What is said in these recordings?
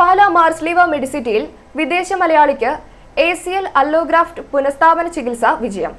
പാല മാർസ്ലീവ മെഡിസിറ്റിയിൽ വിദേശ മലയാളിക്ക് എ സി എൽ അല്ലോഗ്രാഫ്റ്റ് പുനഃസ്ഥാപന ചികിത്സ വിജയം.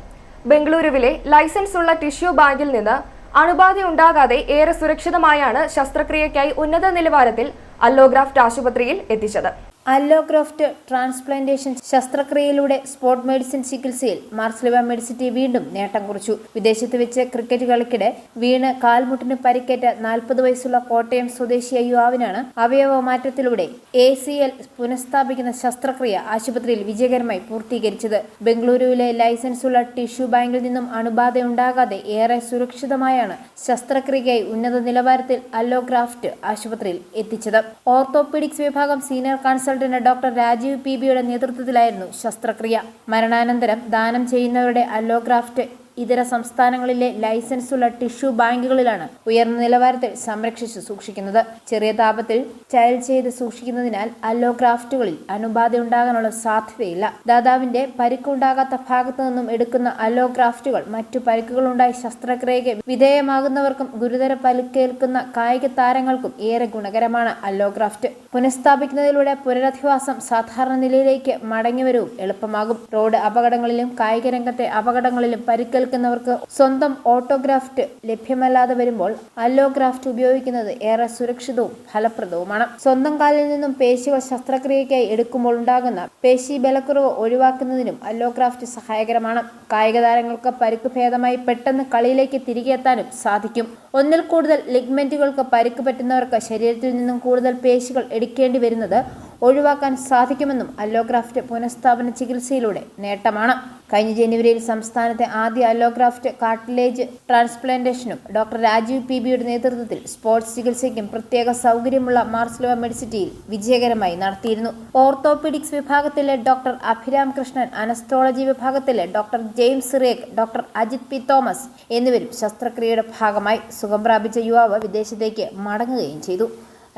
ബംഗളൂരുവിലെ ലൈസൻസ് ഉള്ള ടിഷ്യൂ ബാങ്കിൽ നിന്ന് അണുബാധയുണ്ടാകാതെ ഏറെ സുരക്ഷിതമായാണ് ശസ്ത്രക്രിയയ്ക്കായി ഉന്നത നിലവാരത്തിൽ അല്ലോഗ്രാഫ്റ്റ് ആശുപത്രിയിൽ എത്തിച്ചത്. അല്ലോഗ്രോഫ്റ്റ് ട്രാൻസ്പ്ലാന്റേഷൻ ശസ്ത്രക്രിയയിലൂടെ സ്പോർട്ട് മെഡിസിൻ ചികിത്സയിൽ മാർസ്ലിവ മെഡിസിറ്റി വീണ്ടും നേട്ടം കുറിച്ചു. വിദേശത്ത് വെച്ച് ക്രിക്കറ്റ് കളിക്കിടെ വീണ് കാൽമുട്ടിന് പരിക്കേറ്റ നാൽപ്പത് വയസ്സുള്ള കോട്ടയം സ്വദേശിയായ യുവാവിനാണ് അവയവ മാറ്റത്തിലൂടെ എ സി എൽ പുനഃസ്ഥാപിക്കുന്ന ശസ്ത്രക്രിയ ആശുപത്രിയിൽ വിജയകരമായി പൂർത്തീകരിച്ചത്. ബംഗളൂരുവിലെ ലൈസൻസ് ഉള്ള ടിഷ്യൂ ബാങ്കിൽ നിന്നും അണുബാധയുണ്ടാകാതെ ഏറെ സുരക്ഷിതമായാണ് ശസ്ത്രക്രിയയ്ക്കായി ഉന്നത നിലവാരത്തിൽ അല്ലോക്രാഫ്റ്റ് ആശുപത്രിയിൽ എത്തിച്ചത്. ഓർത്തോപീഡിക്സ് വിഭാഗം senior consultant doctor Rajeev P ബിയുടെ നേതൃത്വത്തിലായിരുന്നു ശസ്ത്രക്രിയ. മരണാനന്തരം ദാനം ചെയ്യുന്നവരുടെ അല്ലോഗ്രാഫ്റ്റ് ഇതര സംസ്ഥാനങ്ങളിലെ ലൈസൻസ് ഉള്ള ടിഷ്യൂ ബാങ്കുകളിലാണ് ഉയർന്ന നിലവാരത്തിൽ സംരക്ഷിച്ചു സൂക്ഷിക്കുന്നത്. ചെറിയ താപത്തിൽ ചൈൽ ചെയ്ത് സൂക്ഷിക്കുന്നതിനാൽ അല്ലോഗ്രാഫ്റ്റുകളിൽ അണുബാധ ഉണ്ടാകാനുള്ള സാധ്യതയില്ല. ദാതാവിന്റെ പരിക്കുണ്ടാകാത്ത ഭാഗത്തു നിന്നും എടുക്കുന്ന അല്ലോഗ്രാഫ്റ്റുകൾ മറ്റു പരിക്കുകളുണ്ടായി ശസ്ത്രക്രിയയ്ക്ക് വിധേയമാകുന്നവർക്കും ഗുരുതര പരിക്കേൽക്കുന്ന കായിക താരങ്ങൾക്കും ഏറെ ഗുണകരമാണ് അല്ലോഗ്രാഫ്റ്റ് പുനഃസ്ഥാപിക്കുന്നതിലൂടെ പുനരധിവാസം സാധാരണ നിലയിലേക്ക് മടങ്ങിവരവും എളുപ്പമാകും. റോഡ് അപകടങ്ങളിലും കായിക രംഗത്തെ അപകടങ്ങളിലും പരിക്കേൽക്കുന്നവർക്ക് സ്വന്തം ഓട്ടോഗ്രാഫ്റ്റ് ലഭ്യമല്ലാതെ വരുമ്പോൾ അല്ലോഗ്രാഫ്റ്റ് ഉപയോഗിക്കുന്നത് ഏറെ സുരക്ഷിതവും ഫലപ്രദവുമാണ്. സ്വന്തം കാലിൽ നിന്നും പേശികൾ ശസ്ത്രക്രിയയ്ക്കായി എടുക്കുമ്പോൾ ഉണ്ടാകുന്ന പേശി ബലക്കുറവ് ഒഴിവാക്കുന്നതിനും അല്ലോഗ്രാഫ്റ്റ് സഹായകരമാണ്. കായിക താരങ്ങൾക്ക് പരിക്ക് ഭേദമായി പെട്ടെന്ന് കളിയിലേക്ക് തിരികെ എത്താനും സാധിക്കും. ഒന്നിൽ കൂടുതൽ ലിഗ്മെന്റുകൾക്ക് പരിക്ക് പറ്റുന്നവർക്ക് ശരീരത്തിൽ നിന്നും കൂടുതൽ പേശികൾ എടുക്കേണ്ടി വരുന്നത് ഒഴിവാക്കാൻ സാധിക്കുമെന്നും അല്ലോഗ്രാഫ്റ്റ് പുനഃസ്ഥാപന ചികിത്സയിലൂടെ നേട്ടമാണ്. കഴിഞ്ഞ ജനുവരിയിൽ സംസ്ഥാനത്തെ ആദ്യ അല്ലോഗ്രാഫ്റ്റ് കാർട്ടിലേജ് ട്രാൻസ്പ്ലാന്റേഷനും ഡോക്ടർ രാജീവ് പി ബിയുടെ നേതൃത്വത്തിൽ സ്പോർട്സ് ചികിത്സയ്ക്കും പ്രത്യേക സൗകര്യമുള്ള മാർസ്ലോവ മെഡിസിറ്റിയിൽ വിജയകരമായി നടത്തിയിരുന്നു. ഓർത്തോപീഡിക്സ് വിഭാഗത്തിലെ ഡോക്ടർ അഭിരാം കൃഷ്ണൻ അനസ്ട്രോളജി വിഭാഗത്തിലെ ഡോക്ടർ ജെയിംസ് റേഖ് ഡോക്ടർ അജിത് പി തോമസ് എന്നിവരും ശസ്ത്രക്രിയയുടെ ഭാഗമായി സുഖം പ്രാപിച്ച യുവാവ് വിദേശത്തേക്ക് മടങ്ങുകയും ചെയ്തു.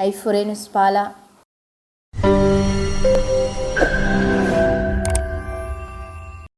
ഐഫുറേനുസ് പാല.